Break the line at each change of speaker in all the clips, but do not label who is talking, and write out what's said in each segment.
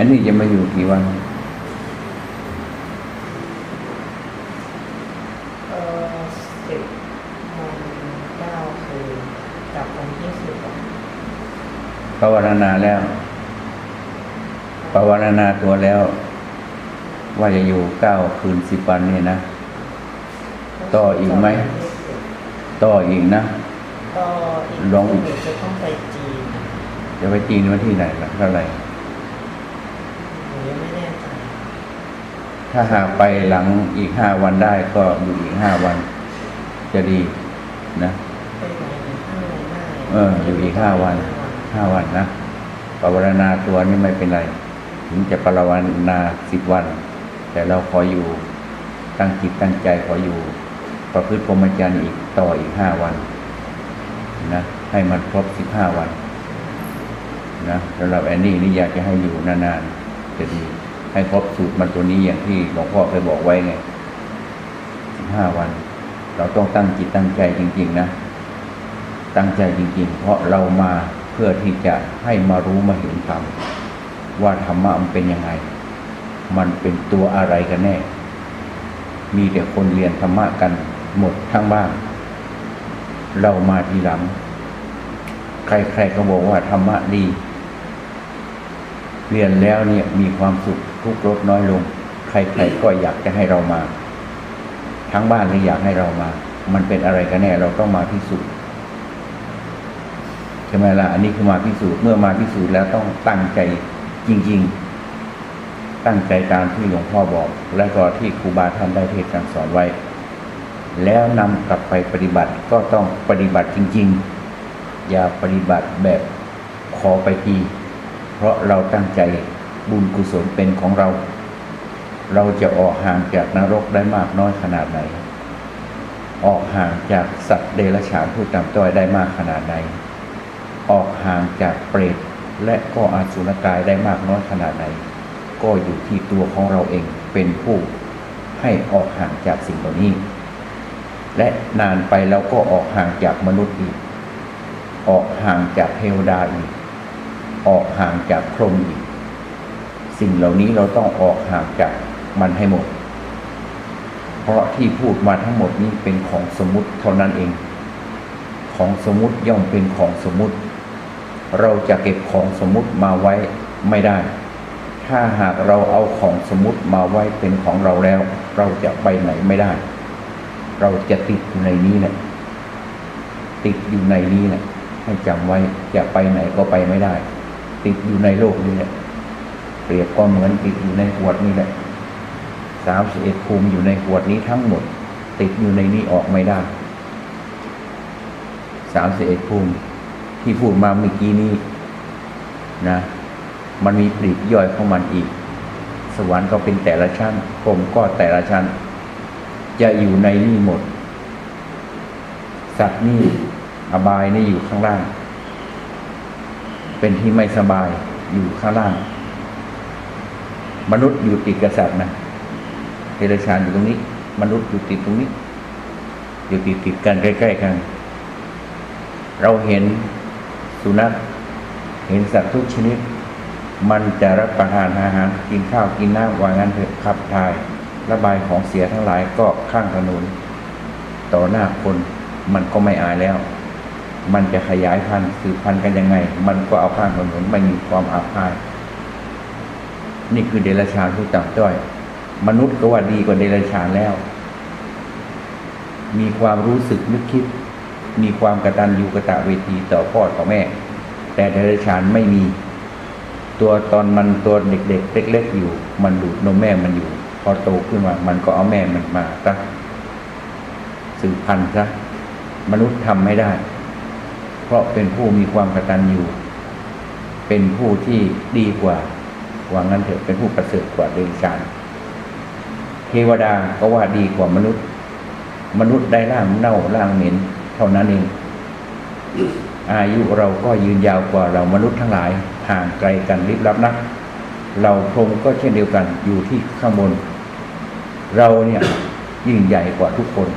อันนี้จะมาอยู่กี่วัน
เออสิบวันเก้าคืนกลับวันที่สิบวัน
ภาวนาแล้วภาวนาตัวแล้ว ว่าจะอยู่เก้าคืนสิบวันเนี่ยนะ ต่ออีกไหม ต่ออีกนะ
ต่ออีก
ลอง
หนูจะต้องไปจีน
จะไปจีนวันที่ไหนล่ะเท่าไหร่
หนูยังไม่แน่ใจ
ถ้าหากไปหลังอีกห้าวันได้ก็อยู่อีกห้าวัน จะดีนะเอออยู่อีกห้าวันห้าวันนะภาวนาตัวนี่ไม่เป็นไร ถึงจะภาวนาสิบวัน แต่เราขออยู่ตั้งจิตตั้งใจขออยู่ ประพฤติพรหมจรรย์อีกต่ออีกห้าวันนะให้มันครบสิบห้าวันนะสำหรับแอนนี่นี่อยากจะให้อยู่นานๆจะดี ให้ครบสูตรมันตัวนี้อย่างที่หลวงพ่อเคยบอกไว้ไงสิบห้าวัน เราต้องตั้งจิตตั้งใจจริง ๆ นะ ตั้งใจจริง ๆ เพราะเรามาเพื่อที่จะให้มารู้มาเห็นธรรมว่าธรรมะมันเป็นยังไง มันเป็นตัวอะไรกันแน่ มีแต่คนเรียนธรรมะกันหมดทั้งบ้าน เรามาทีหลัง ใครๆก็บอกว่าธรรมะดี เรียนแล้วเนี่ยมีความสุขทุกข์ลดน้อยลง ใครๆก็อยากจะให้เรามา ทั้งบ้านเลยอยากให้เรามา มันเป็นอะไรกันแน่เราต้องมาพิสูจน์ใช่ไหมล่ะอันนี้คือมาพิสูจน์เมื่อมาพิสูจน์แล้วต้องตั้งใจจริง ๆ ตั้งใจตามที่หลวงพ่อบอก และก็ที่ครูบาท่านได้เทศน์การสอนไว้ แล้วนำกลับไปปฏิบัติก็ต้องปฏิบัติจริง ๆ อย่าปฏิบัติแบบขอไปที เพราะเราตั้งใจบุญกุศลเป็นของเรา เราจะออกห่างจากนรกได้มากน้อยขนาดไหน ออกห่างจากสัตว์เดรัจฉานผู้ต่ำต้อยได้มากขนาดไหน ออกห่างจากเปรตและก็อาสุรกายได้มากน้อยขนาดไหน ก็อยู่ที่ตัวของเราเองเป็นผู้ให้ออกห่างจากสิ่งเหล่านี้ และนานไปเราก็ออกห่างจากมนุษย์อีก ออกห่างจากเทวดาอีก ออกห่างจากพรหมอีก สิ่งเหล่านี้เราต้องออกห่างจากมันให้หมด เพราะที่พูดมาทั้งหมดนี้เป็นของสมมุติเท่านั้นเอง ของสมมุติย่อมเป็นของสมมุติ เราจะเก็บของสมมุติมาไว้ไม่ได้ ถ้าหากเราเอาของสมมุติมาไว้เป็นของเราแล้ว เราจะไปไหนไม่ได้ เราจะติดอยู่ในนี้แหละติดอยู่ในนี้แหละให้จำไว้จะไปไหนก็ไปไม่ได้ ติดอยู่ในโลกนี้แหละเปรียบก็เหมือนติดอยู่ในขวดนี้แหละสามสิบเอ็ดภูมิอยู่ในขวดนี้ทั้งหมด ติดอยู่ในนี้ออกไม่ได้สามสิบเอ็ดภูมิที่พูดมาเมื่อกี้นี้นะ มันมีปลีกย่อยของมันอีก สวรรค์ก็เป็นแต่ละชั้นพรมก็แต่ละชั้น จะอยู่ในนี่หมด สัตว์นี่อบายนี่อยู่ข้างล่าง เป็นที่ไม่สบายอยู่ข้างล่าง มนุษย์อยู่ติดกษัตริย์นะเทรชานอยู่ตรงนี้ มนุษย์อยู่ติดตรงนี้ อยู่ติดติดกันใกล้ๆกัน เราเห็นสุนัขเห็นสัตว์ทุกชนิด มันจะรับประทานอาหารกินข้าวกินน้ำวางั้นเถอะขับถ่ายระบายของเสียทั้งหลายก็ข้างถนน ต่อหน้าคนมันก็ไม่อายแล้ว มันจะขยายพันธุ์สืบพันธุ์กันยังไง มันก็เอาข้างถนนไม่มีความอับอาย นี่คือเดรัจฉานผู้ต่ำต้อย มนุษย์ก็ว่าดีกว่าเดรัจฉานแล้ว มีความรู้สึกนึกคิด มีความกระตัญญูกตะเวทีต่อพ่อต่อแม่ แต่เดรัจฉานไม่มี ตัวตอนมันตัวเด็ก ๆ เล็ก ๆ อยู่ มันดูดนมแม่มันอยู่ พอโตขึ้นมา มันก็เอาแม่มันมาซะสืบพันธุ์ซะมนุษย์ทำไม่ได้ เพราะเป็นผู้มีความกตัญญูเป็นผู้ที่ดีกว่าว่างั้นเถอะเป็นผู้ประเสริฐกว่าเดรัจฉานเทวดาก็ว่าดีกว่ามนุษย์ มนุษย์ได้ร่างเน่าร่างเหม็น เท่านั้นเอง อายุเราก็ยืนยาวกว่าเรามนุษย์ทั้งหลายห่างไกลกันลิบลับนัก เราพรหมก็เช่นเดียวกันอยู่ที่ข้างบน เราเนี่ยยิ่งใหญ่กว่าทุกคน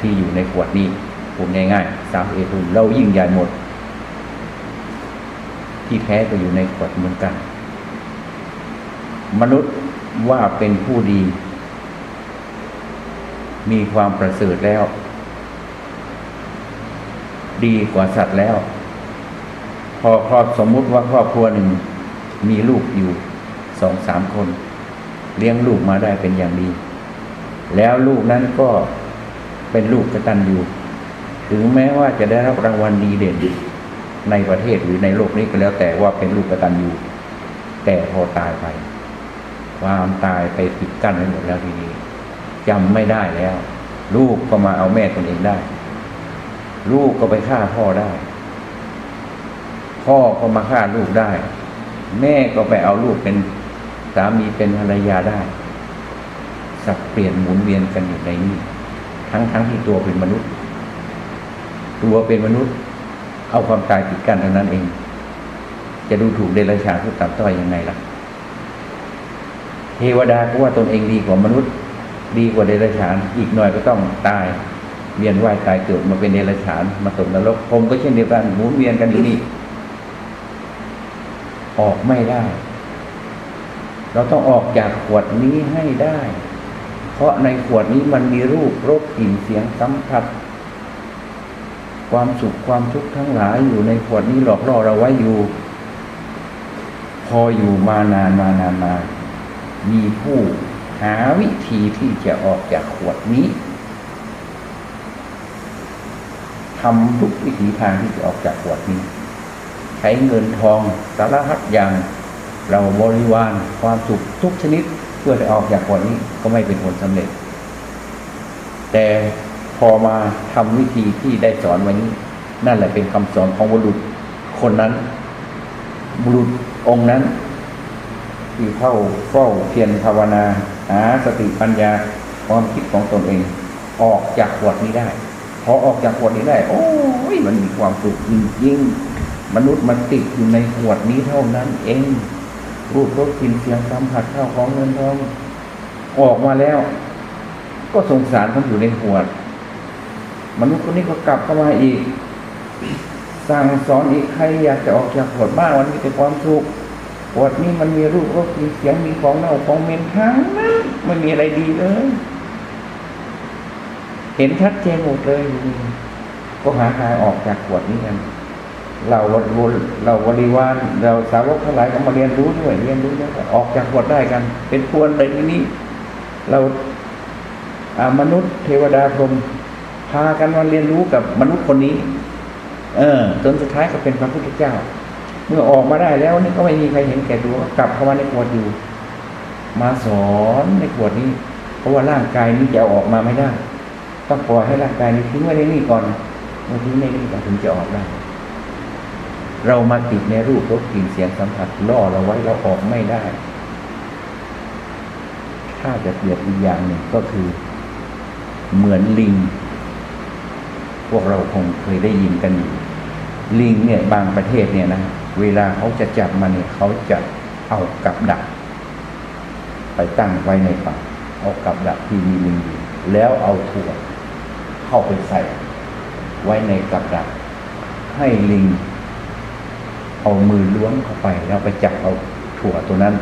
ที่อยู่ในขวดนี้ พูดง่ายๆสามเอตุเรายิ่งใหญ่หมด ที่แท้ก็อยู่ในขวดเหมือนกัน มนุษย์ว่าเป็นผู้ดี มีความประเสริฐแล้ว ดีกว่าสัตว์แล้ว พอครอบสมมุติว่าครอบครัวหนึ่งมีลูกอยู่สองสามคน เลี้ยงลูกมาได้เป็นอย่างดี แล้วลูกนั้นก็เป็นลูกกระตัญญู ถึงแม้ว่าจะได้รับรางวัลดีเด่นในประเทศหรือในโลกนี้ก็แล้วแต่ว่าเป็นลูกกตัญญูแต่พอตายไป ความตายไปปิดกั้นไว้หมดแล้วทีนี้จำไม่ได้แล้ว ลูกก็มาเอาแม่ตนเองได้ ลูกก็ไปฆ่าพ่อได้ พ่อก็มาฆ่าลูกได้ แม่ก็ไปเอาลูกเป็นสามีเป็นภรรยาได้ สับเปลี่ยนหมุนเวียนกันอยู่ในนี้ ทั้งทั้งที่ตัวเป็นมนุษย์ ตัวเป็นมนุษย์ เอาความตายปิดกั้นเท่านั้นเอง จะดูถูกเดรัจฉานผู้ต่ำต้อยยังไงล่ะ เทวดาก็ว่าตนเองดีกว่ามนุษย์ ดีกว่าเดรัจฉาน อีกหน่อยก็ต้องตาย เวียนว่ายตายเกิดมาเป็นเดรัจฉาน มาตกนรกผมก็เช่นเดียวกันหมุนเวียนกันอยู่นี่ออกไม่ได้ เราต้องออกจากขวดนี้ให้ได้ เพราะในขวดนี้มันมีรูปรสกลิ่นเสียงสัมผัส ความสุขความทุกข์ทั้งหลายอยู่ในขวดนี้หลอกล่อเราไว้อยู่ พออยู่มานานมานานมา มีผู้หาวิธีที่จะออกจากขวดนี้ทำทุกวิถีทางที่จะออกจากขวดนี้ ใช้เงินทองสารพัดอย่างเราบริวารความสุขทุกชนิดเพื่อจะออกจากขวดนี้ก็ไม่เป็นผลสำเร็จ แต่ พอมาทำวิธีที่ได้สอนว้นี้ นั่นแหละเป็นคำสอนของบุรุษคนนั้น บุรุษองค์นั้น ที่เข้าเฝ้าเพียรภาวนาหาสติปัญญาความคิดของตนเอง ออกจากขวดนี้ได้ พอออกจากขวดนี้ได้ โอ้ยมันมีความสุขจริงๆมนุษย์มันติดอยู่ในขวดนี้เท่านั้นเองรูปรสกลิ่นเสียงสัมผัสเข้าของเงินทองออกมาแล้ว ก็สงสารเขาอยู่ในขวด มนุษย์คนนี้ก็กลับเข้ามาอีก สั่งสอนอีกใครอยากจะออกจากขวดบ้างวันนี้เป็นความสุขขวดนี้มันมีรูปรสมีเสียงมีของเน่าของเหม็นทั้งนั้นไม่มีอะไรดีเลย เห็นชัดเจนหมดเลย ก็หาทางออกจากขวดนี้กันเราวนเราบริวารเราสาวกทั้งหลายก็มาเรียนรู้ด้วยเรียนรู้ด้วยออกจากขวดได้กัน เป็นพวนเลยที่นี้ เราอามนุษย์เทวดาพรหม พากันมาเรียนรู้กับมนุษย์คนนี้ เออจนสุดท้ายก็เป็นพระพุทธเจ้า เมื่อออกมาได้แล้วนี่ก็ไม่มีใครเห็นแก่ตัวกลับเข้ามาในขวดอยู่ มาสอนในขวดนี้ เพราะว่าร่างกายนี้จะอออกมาไม่ได้ ต้องปล่อยให้ร่างกายนี้ทิ้งไว้ในนี่ก่อนเมื่อทิ้งในนี่ก่อนถึงจะออกได้เรามาติดในรูปรสกลิ่นเสียงสัมผัสล่อเราไว้เราออกไม่ได้ ถ้าจะเปรียบอีกอย่างหนึ่งก็คือ เหมือนลิง วกเราคงเคยได้ยินกันอยู่ลิงเนี่ยบางประเทศเนี่ยนะเวลาเขาจะจับมันเนี่ยเขาจะเอากับดัก ไปตั้งไว้ในป่าเอากับดักที่มีลิงอยู่แล้วเอาถั่วเข้าไปใส่ ไว้ในกับดัก ให้ลิง เอามือล้วงเข้าไป แล้วไปจับเอาถั่วตัวนั้น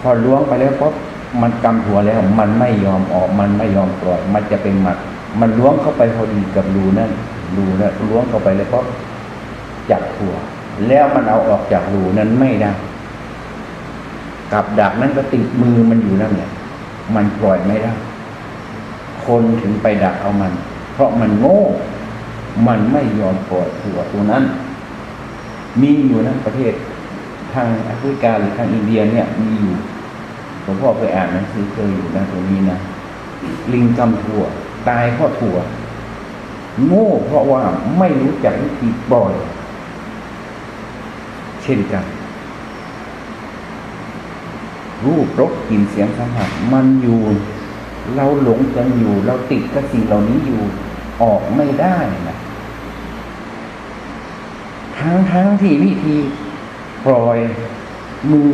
พอล้วงไปแล้วปุ๊บมันกำถั่วแล้ว มันไม่ยอมออกมันไม่ยอมปล่อย มันจะเป็นหมัด มันล้วงเข้าไปพอดีกับรูนั่นรูนั้นล้วงเข้าไปแล้วปุ๊บจับถั่ว แล้วมันเอาออกจากรูนั้นไม่ได้กับดักนั้นก็ติดมือมันอยู่นั่นแหละมันปล่อยไม่ได้ คนถึงไปดักเอามัน เพราะมันโง่ มันไม่ยอมปล่อยถั่วตัวนั้น มีอยู่นะประเทศทางแอฟริกาหรือทางอินเดียเนี่ยมีอยู่หลวงพ่อเคยอ่านหนังสือเคยอยู่นะตรงนี้นะ ลิงกำถั่ว ตายเพราะถั่ว โง่เพราะว่าไม่รู้จักวิธีปล่อย เช่นกัน รูปรสกลิ่นเสียงสัมผัสมันอยู่ เราหลงกันอยู่ เราติดกับสิ่งเหล่านี้อยู่ออกไม่ได้นะทั้งทั้งที่วิธีปล่อยมือ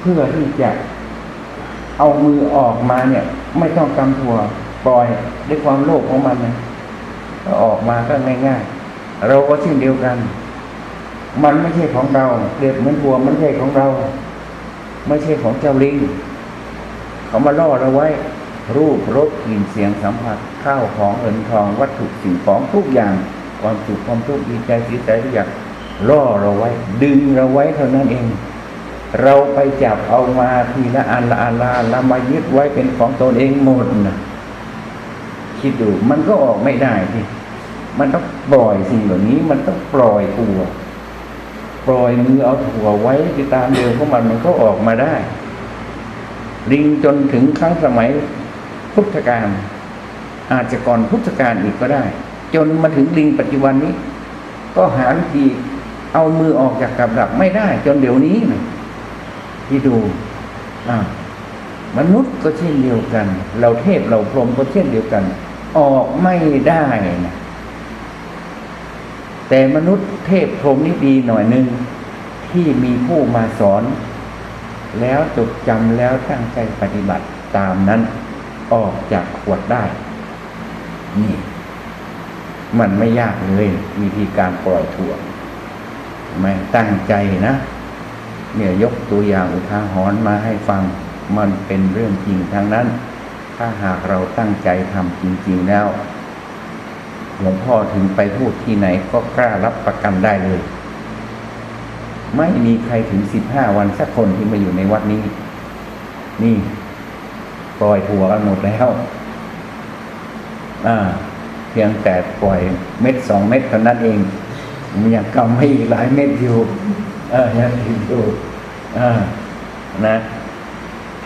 เพื่อที่จะ เอามือออกมาเนี่ย ไม่ต้องกำถั่วปล่อยด้วยความโลภของมันนะออกมาก็ง่ายๆ เราก็เช่นเดียวกัน มันไม่ใช่ของเราเปรียบเหมือนถั่วมันไม่ใช่ของเรา ไม่ใช่ของเจ้าลิงเขามาล่อเราไว้ รูปรสกลิ่นเสียงสัมผัสข้าวของเงินทองวัตถุสิ่งของทุกอย่าง ความสุขความทุกข์ดีใจเสียใจทุกอย่างล่อเราไว้ ดึงเราไว้เท่านั้นเอง เราไปจับเอามาทีละอันละอันละอันละมายึดไว้เป็นของตนเองหมดนะคิดดูมันก็ออกไม่ได้ที่มันต้องปล่อยสิ่งเหล่านี้ มันต้องปล่อยตัวปล่อยมือเอาถั่วไว้ที่ตามเดิมของมันมันก็ออกมาได้ ลิงจนถึงครั้งสมัยพุทธกาลอาจจะก่อนพุทธกาลอีกก็ได้ จนมาถึงลิงปัจจุบันนี้ ก็หาวิธีเอามือออกจากกับดักไม่ได้ จนเดี๋ยวนี้นะ ที่ดูอ่ามนุษย์ก็เช่นเดียวกัน เราเทพเราพรหมก็เช่นเดียวกัน ออกไม่ได้นะแต่มนุษย์เทพพรหมนี่ดีหน่อยหนึ่งที่มีผู้มาสอน แล้วจดจำแล้วตั้งใจปฏิบัติตามนั้น ออกจากขวดได้ นี่ มันไม่ยากเลย วิธีการปล่อยถั่วไม่ตั้งใจนะ เนี่ยยกตัวอย่างอุทาหรณ์มาให้ฟังมันเป็นเรื่องจริงทั้งนั้น ถ้าหากเราตั้งใจทำจริง ๆ แล้วหลวงพ่อถึงไปพูดที่ไหนก็กล้ารับประกันได้เลย ไม่มีใครถึงสิบห้าวันสักคนที่มาอยู่ในวัดนี้ นี่ ปล่อยถั่วกันหมดแล้วอ่าเพียงแต่ปล่อยเม็ดสองเม็ดเท่านั้นเองมันยังกำไม่อีกหลายเม็ดอยู่ เออยังอีกอยู่อ่านะ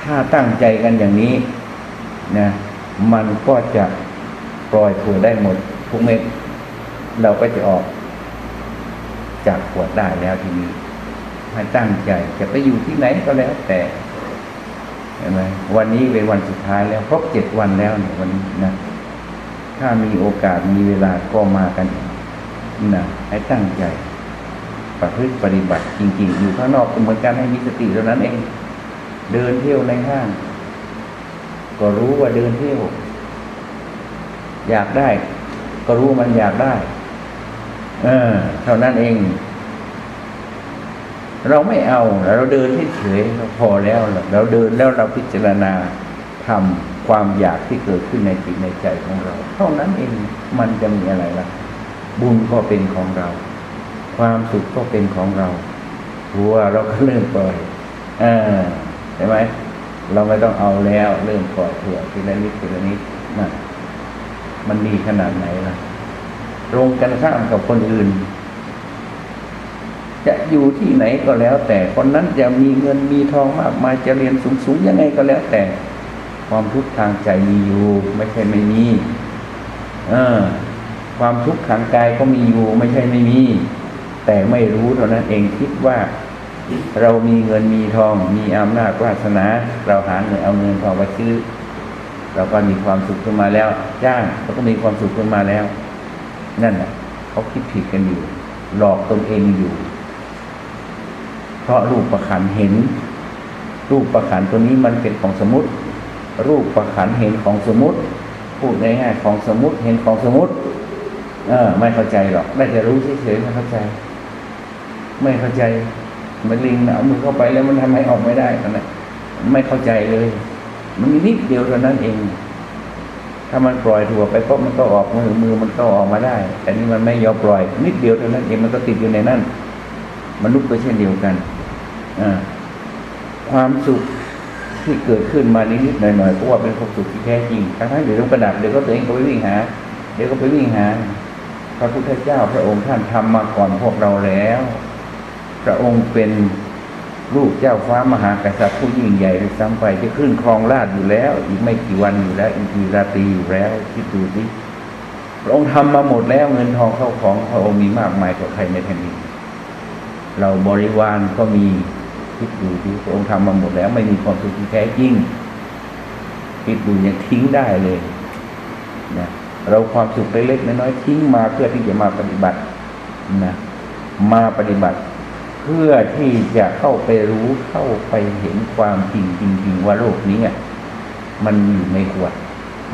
ถ้าตั้งใจกันอย่างนี้นะมันก็จะปล่อยถั่วได้หมดทุกเม็ด เราก็จะออก จากขวดได้แล้วทีนี้ให้ตั้งใจจะไปอยู่ที่ไหนก็แล้วแต่เห็นไหมวันนี้เป็นวันสุดท้ายแล้วครบเจ็ดวันแล้วเนี่ยวันนี้นะถ้ามีโอกาสมีเวลาก็มากันนะให้ตั้งใจ ประพฤติปฏิบัติจริง ๆ อยู่ข้างนอกก็เหมือนกันให้มีสติเท่านั้นเอง เดินเที่ยวในห้าง ก็รู้ว่าเดินเที่ยว อยากได้ ก็รู้มันอยากได้ เออ เท่านั้นเอง เราไม่เอาเราเดินเฉยๆเราพอแล้วเราเดินแล้วเราพิจารณาทำความอยากที่เกิดขึ้นในจิตในใจของเรา เท่านั้นเองมันจะมีอะไรล่ะ บุญก็เป็นของเรา ความสุขก็เป็นของเราหัวเราก็เริ่มปล่อยเออใช่ไหมเราไม่ต้องเอาแล้วเริ่มปล่อยเถื่อทีละนิดทีละนิดนะมันดีขนาดไหนล่ะตรงกันข้ามกับคนอื่น จะอยู่ที่ไหนก็แล้ว แต่คนนั้นจะมีเงินมีทองมากมายจะเรียนสูงๆยังไงก็แล้วแต่ ความทุกข์ทางใจมีอยู่ไม่ใช่ไม่มีเออความทุกข์ทางกายก็มีอยู่ไม่ใช่ไม่มี แต่ไม่รู้เท่านั้นเองคิดว่าเรามีเงินมีทองมีอำนาจวาสนา เราหาเงินเอาเงินทองไปซื้อ เราก็มีความสุขขึ้นมาแล้วจ้างเราก็มีความสุขขึ้นมาแล้ว นั่นแหละเขาคิดผิดกันอยู่ หลอกตนเองอยู่ เพราะรูปประขันเห็น รูปประขันตัวนี้มันเป็นของสมมติ รูปประขันเห็นของสมมติ พูดง่ายๆของสมมติเห็นของสมมติ เออ ไม่เข้าใจหรอกได้แต่รู้เฉยๆไม่เข้าใจ ไม่เข้าใจมันลิงน่ะเอามือเข้าไปแล้วมันทำให้ออกไม่ได้กันนะไม่เข้าใจเลย มันมีนิดเดียวเท่านั้นเอง ถ้ามันปล่อยถั่วไปก็มันก็ออกมือมือมันก็ออกมาได้ แต่นี่มันไม่ยอมปล่อย นิดเดียวเท่านั้นเองมันก็ติดอยู่ในนั้นมนุษย์ก็เช่นเดียวกันอความสุขที่เกิดขึ้นมานิดๆหน่อยๆก็ว่าเป็นความสุขที่แท้จริงทั้งๆเดี๋ยวต้องประดับเดี๋ยวก็ตัวเองก็ไปวิ่งหา เดี๋ยวก็ไปวิ่งหา พระพุทธเจ้าพระองค์ท่านทำมาก่อนพวกเราแล้ว พระองค์เป็นลูกเจ้าฟ้ามหากษัตริย์ผู้ยิ่งใหญ่ด้วยซ้ำไปจะขึ้นครองราชอยู่แล้ว อีกไม่กี่วันอยู่แล้ว อีกกี่ราตรีอยู่แล้วคิดดูสิพระองค์ทำมาหมดแล้วเงินทองเข้าของพระองค์มีมากมายกว่าใครในแผ่นดินเราบริวารก็มีคิดดูสิพระองค์ทำมาหมดแล้ว ไม่มีความสุขที่แท้จริงคิดดูยังทิ้งได้เลยนะเราความสุขเล็กๆน้อยๆทิ้งมาเพื่อที่จะมาปฏิบัตินะมาปฏิบัติ เพื่อที่จะเข้าไปรู้เข้าไปเห็นความจริงจริงๆว่าโลกนี้อะมันอยู่ในขวด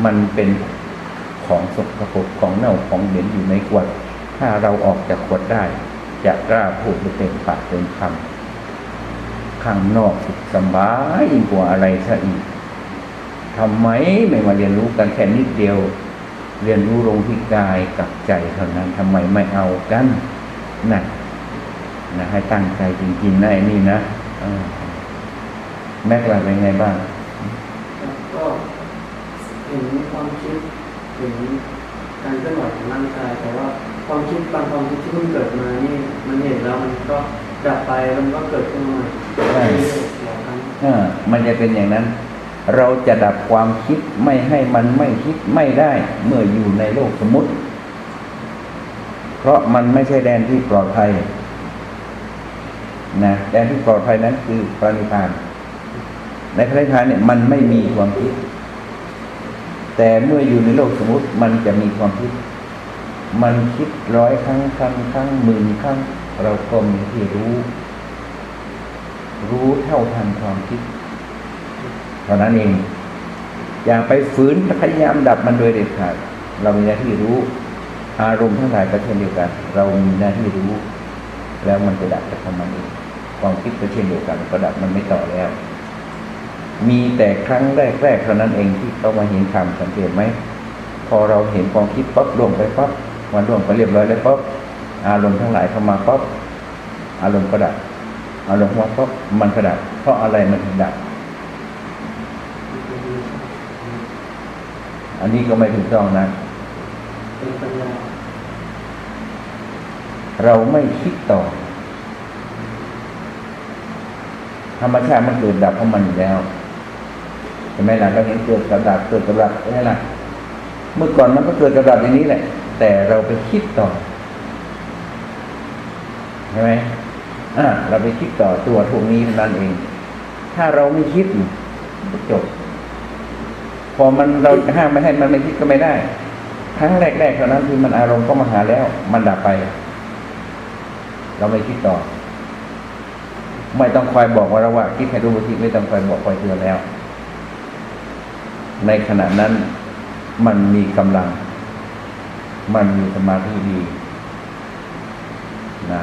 มันเป็นของสกปรกของเน่าของเหม็นอยู่ในขวด ถ้าเราออกจากขวดได้จะกล้าพูดเต็มปากเต็มคำข้างนอกสุขสบายกว่าอะไรซะอีกทำไมไม่มาเรียนรู้กันแค่นิดเดียว เรียนรู้ลงที่กายกับใจเท่านั้นทำไมไม่เอากันนั่น นะให้ตั้งใจจริงๆนะไอ้นี่นะเออแม็กลาเป็นไงบ้าง
แล้วก็เห็นความคิดเห็นการเคลื่อนไหวของร่างกาย แต่ว่าความคิดบางความคิดที่เพิ่งเกิดมานี่มันเห็นแล้วมันก็ดับไปมันก็เกิดขึ้นมาใหม่
ใช่
เรื่อยๆหลายครั้ง
เออมันจะเป็นอย่างนั้น เราจะดับความคิดไม่ให้มันไม่คิดไม่ได้ เมื่ออยู่ในโลกสมมติ เพราะมันไม่ใช่แดนที่ปลอดภัย นะแดนที่ปลอดภัยนั้นคือพระนิพพาน ในพระนิพพานเนี่ยมันไม่มีความคิด แต่เมื่ออยู่ในโลกสมมติมันจะมีความคิด มันคิดร้อยครั้งพันครั้งหมื่นครั้ง เราก็มีที่รู้ รู้เท่าทันความคิดเท่านั้นเอง อย่าไปฝืนพยายามดับมันโดยเด็ดขาดเรามีหน้าที่รู้ อารมณ์ทั้งหลายก็เช่นเดียวกัน เรามีหน้าที่รู้ แล้วมันจะดับจากของมันเอง ความคิดก็เช่นเดียวกันก็ดับมันไม่ต่อแล้ว มีแต่ครั้งแรกๆเท่านั้นเองที่เขามาเห็นธรรมสังเกตไหมพอเราเห็นความคิดปั๊บล่วงไปปั๊บมันล่วงไปเรียบร้อยแล้วปั๊บอารมณ์ทั้งหลายเข้ามาปั๊บอารมณ์ก็ดับอารมณ์ว่าปั๊บมันก็ดับเพราะอะไรมันถึงดับอันนี้ก็ไม่ถูกต้องนะ
เป็นปัญญา
เราไม่คิดต่อ ธรรมชาติมันเกิดดับของมันอยู่แล้วใช่ไหมล่ะเราเห็นเกิดกับดับเกิดกับดับใช่ไหมล่ะเมื่อก่อนมันก็เกิดกับดับอย่างนี้แหละ แต่เราไปคิดต่อใช่ไหมอ่าเราไปคิดต่อตัวพวกนี้นั่นเอง ถ้าเราไม่คิดจบ พอมันเราห้ามไม่ให้มันไม่คิดก็ไม่ได้ครั้งแรกๆเท่านั้นคือมันอารมณ์ก็มาหาแล้ว มันดับไป เราไม่คิดต่อ ไม่ต้องคอยบอกว่าเราว่าคิดให้รู้ว่าคิดไม่ต้องคอยบอกคอยเตือนแล้ว ในขณะนั้นมันมีกำลัง มันมีสมาธิดีนะ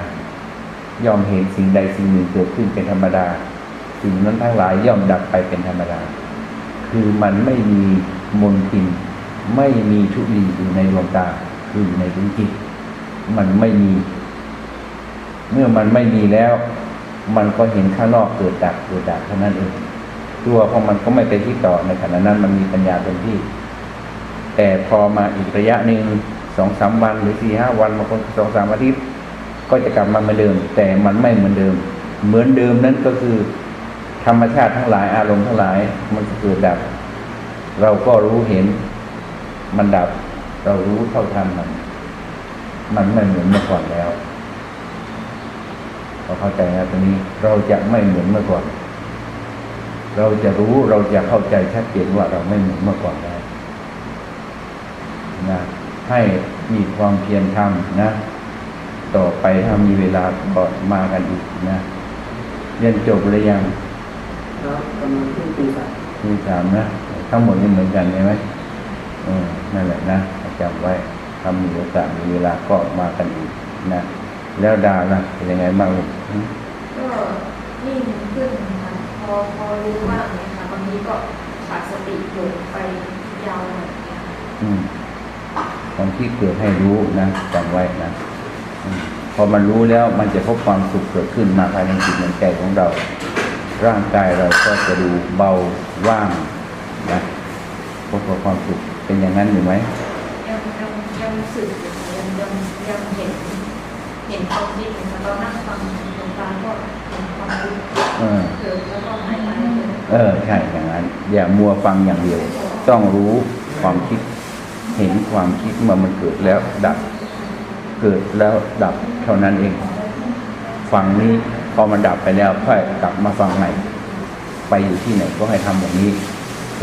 ยอมเห็นสิ่งใดสิ่งหนึ่งเกิดขึ้นเป็นธรรมดา สิ่งนั้นทั้งหลายย่อมดับไปเป็นธรรมดา คือมันไม่มีมนทิน ไม่มีทุลีอยู่ในดวงตาคืออยู่ในดวงจิต มันไม่มี เมื่อมันไม่มีแล้ว มันก็เห็นข้างนอกเกิดดับเกิดดับเท่านั้นเองตัวของมันก็ไม่ไปที่ต่อในขณะนั้นมันมีปัญญาเป็นที่ แต่พอมาอีกระยะหนึ่งสองสามวันหรือสี่ห้าวันบางคนสองสามอาทิตย์ก็จะกลับมาเหมือนเดิม แต่มันไม่เหมือนเดิม เหมือนเดิมนั้นก็คือ ธรรมชาติทั้งหลายอารมณ์ทั้งหลาย มันเกิดดับ เราก็รู้เห็นมันดับ เรารู้เท่าทันมัน มันไม่เหมือนเมื่อก่อนแล้ว เราเข้าใจนะตรงนี้เราจะไม่เหมือนเมื่อก่อน เราจะรู้เราจะเข้าใจชัดเจนว่าเราไม่เหมือนเมื่อก่อนแล้วนะให้มีความเพียรทำนะ ต่อไปถ้ามีเวลาก็มากันอีกนะเรียนจบหรือยัง
แล้วกำลังขึ้นปีสาม
มีสามนะทั้งหมดนี่เหมือนกันใช่ไหมอืมนั่นแหละนะจำไว้ทำมีโอกาสมีเวลาก็มากันอีกนะ แล้วดาวนะเป็นยังไงบ้างลูกอืม
ก็นิ่งขึ้นค่ะพอพอรู้บ้างเนี่ยค่ะบางทีก็ขาดสติเกิดไปยาวแบบเนี้ยค่ะ
อืมความที่เกิดให้รู้นะจำไว้นะอืมพอมันรู้แล้วมันจะพบความสุขเกิดขึ้นมาภายในจิตในใจของเรา ร่างกายเราก็จะดูเบาว่างนะพบกับความสุขเป็นอย่างนั้นอยู่ไหม
ยังยังยังรู้สึกอยู่ค่ะยังยังยังเห็นเห็นความคิดอยู่ค่ะตอนนั่งฟังหลวงตาก็ เอ
อ
เอ
อใช่อย่างนั้น อย่ามัวฟังอย่างเดียว ต้องรู้ความคิด เห็นความคิดเมื่อมันเกิดแล้วดับ เกิดแล้วดับเท่านั้นเอง ฟังนี้พอมันดับไปแล้วค่อยกลับมาฟังใหม่ไปอยู่ที่ไหนก็ให้ทำอย่างนี้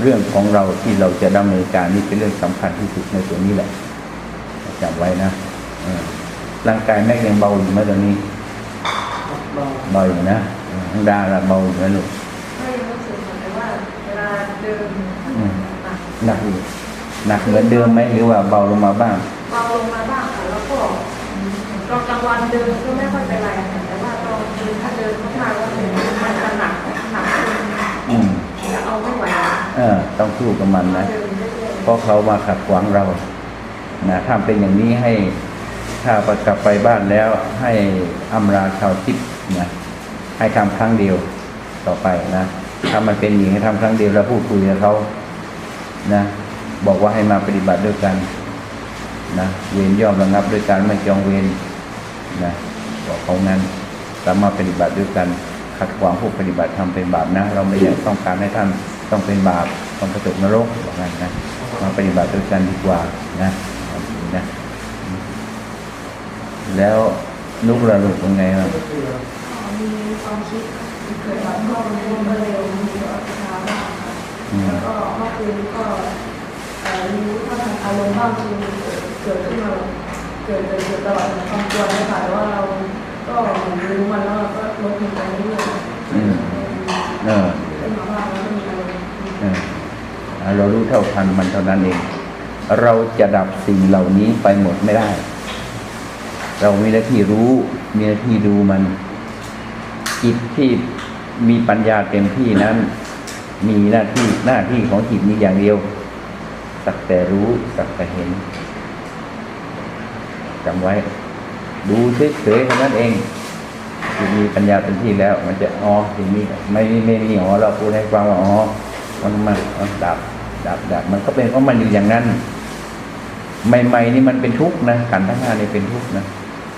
เรื่องของเราที่เราจะดำเนินการนี่เป็นเรื่องสำคัญที่สุดในตัวนี้แหละจำไว้นะร่างกายแม่ยังเบาอยู่ไหมตอนนี้
เบา
อยู่นะข้างดาเราเบาอยู่นะลูก
ไม่รู้สึกแหมืว่าเวลาเดิน
หนักอยู่หนักเหมือนเดิมไหมหรือว่าเบาลงมาบ้าง
เบาลงมาบ้างค่ะแล้วก็ตอนกลางวันเดินก็ไม่ค่อยเป็นไรแต่ว่าตอนคืนถ้าเดินมากๆก็มันจะหนักหนักอืมจะเอาไม่ไหว
เออ ต้องสู้กับมันนะ
เพ
ราะเขามาขัดขวางเรานะถ้าเป็นอย่างนี้ให้ ถ้ากลับไปบ้านแล้วให้อำลาชาวทิพย์นะให้ทำครั้งเดียวต่อไปนะถ้ามันเป็นอย่างให้ทำครั้งเดียวแล้วพูดคุยกับเขานะ บอกว่าให้มาปฏิบัติด้วยกันนะเวรย่อมระงับด้วยการไม่จองเวรนะบอกเขางั้นสามารถปฏิบัติด้วยกันขัดขวางผู้ปฏิบัติทำเป็นบาปนะ เราไม่ได้ต้องการให้ท่านต้องเป็นบาปต้องไปตกนรกบอกงั้นนะมาปฏิบัติด้วยกันดีกว่านะ แล้วนุกระลุกเป็นไงบ้าง
ก็คือ
มีความคิดเกิดจากข้อมูลก็เร็วมีตัวอัตราบ้างค่ะ
อืม
แล้วก็เมื่อคืนก็เอ่อรู้ท่าทางอารมณ์บ้างคือเกิดขึ้นมาเกิดเกิดเกิดตลอดความกลัวเลยค่ะแต่ว่าเราก็เหมือนรู้มันแล้วเราก็ลดมันไปเรื่อยๆ
อืมเออ
ขึ้นมาบ้างแล้วก็มีอารมณ์
เอออ่าเรารู้เท่าทันมันเท่านั้นเอง เราจะดับสิ่งเหล่านี้ไปหมดไม่ได้ เรามีหน้าที่รู้ มีหน้าที่ดูมัน จิตที่มีปัญญาเต็มที่นั้น มีหน้าที่หน้าที่ของจิตมีอย่างเดียว สักแต่รู้ สักแต่เห็นจำไว้ ดูเฉยๆเท่านั้นเองจิตมีปัญญาเต็มที่แล้ว มันจะอ๋อสิ่งนี้ไม่ไม่ไม่มีอ๋อเราพูดให้ฟังว่าอ๋อมันมันมันดับ ดับดับมันก็เป็นเพราะมันอยู่อย่างนั้นใหม่ๆนี่มันเป็นทุกข์นะขันธ์ทั้งห้านี่เป็นทุกข์นะ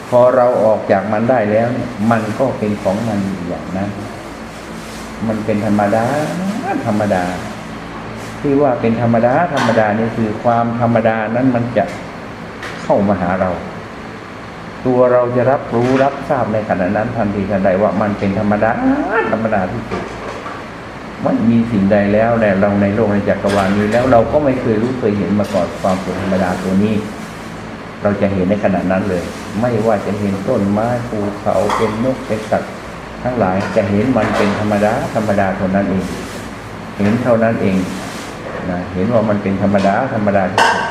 พอเราออกจากมันได้แล้ว มันก็เป็นของมันอยู่อย่างนั้น มันเป็นธรรมดาธรรมดา ที่ว่าเป็นธรรมดาธรรมดานี่คือความธรรมดานั้นมันจะเข้ามาหาเรา ตัวเราจะรับรู้รับทราบในขณะนั้นทันทีทันใดว่ามันเป็นธรรมดาธรรมดาที่สุดไม่มีสิ่งใดแล้วในเราในโลกในจักรวาลนี้แล้วเราก็ไม่เคยรู้เคยเห็นมาก่อนความเป็นธรรมดาตัวนี้ เราจะเห็นในขณะนั้นเลย ไม่ว่าจะเห็นต้นไม้ภูเขาเป็นนกเป็นสัตว์ทั้งหลายจะเห็นมันเป็นธรรมดาธรรมดาเท่านั้นเอง เห็นเท่านั้นเองนะเห็นว่ามันเป็นธรรมดาธรรมดาที่สุด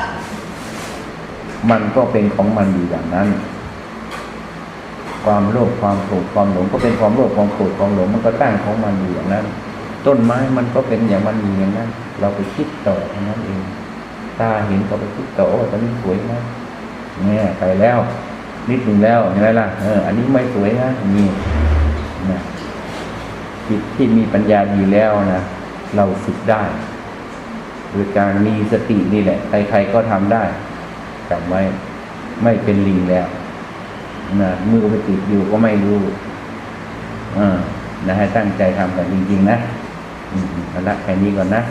มันก็เป็นของมันอยู่อย่างนั้น ความโลภความโกรธความหลง ก็เป็นความโลภความโกรธความหลง มันก็ตั้งของมันอยู่อย่างนั้น ต้นไม้มันก็เป็นอย่างมันอยู่อย่างนั้น เราไปคิดต่อเท่านั้นเอง ตาเห็นก็ไปคิดต่อโอ้ตอนนี้สวยไหม เนี่ยไปแล้ว นิดหนึ่งแล้วเห็นไหมล่ะเอออันนี้ไม่สวยนะนี่นะจิตที่มีปัญญาดีแล้วนะเราฝึกได้โดยการมีสตินี่แหละ ใครๆก็ทำได้จำไว้ไม่เป็นลิงแล้วนะมือไปติดอยู่ก็ไม่รู้อ่านะให้ตั้งใจทำกันจริงๆนะอืมเอาละแค่นี้ก่อนนะ